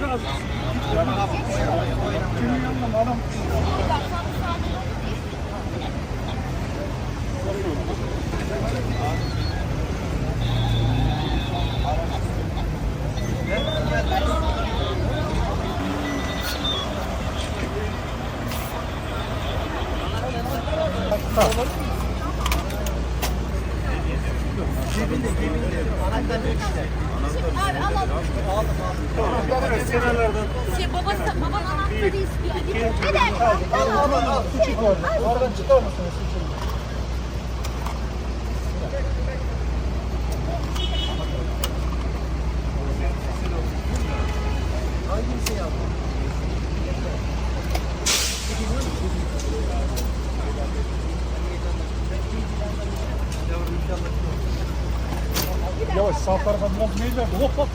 Hadi az. Kimin yanında adam? Abi al al. Şey babası, baban anahtarı istiyor. Bir dakika. Tamam. Küçük orada. Oradan çıkar mısınız? Küçük. Yavaş sağ tarafa biraz meyil ver. Hop hop.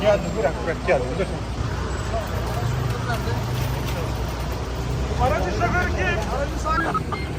Geldi bırak bırak geldi. Dur. Aracı şoförü kim? Aracı sahibi.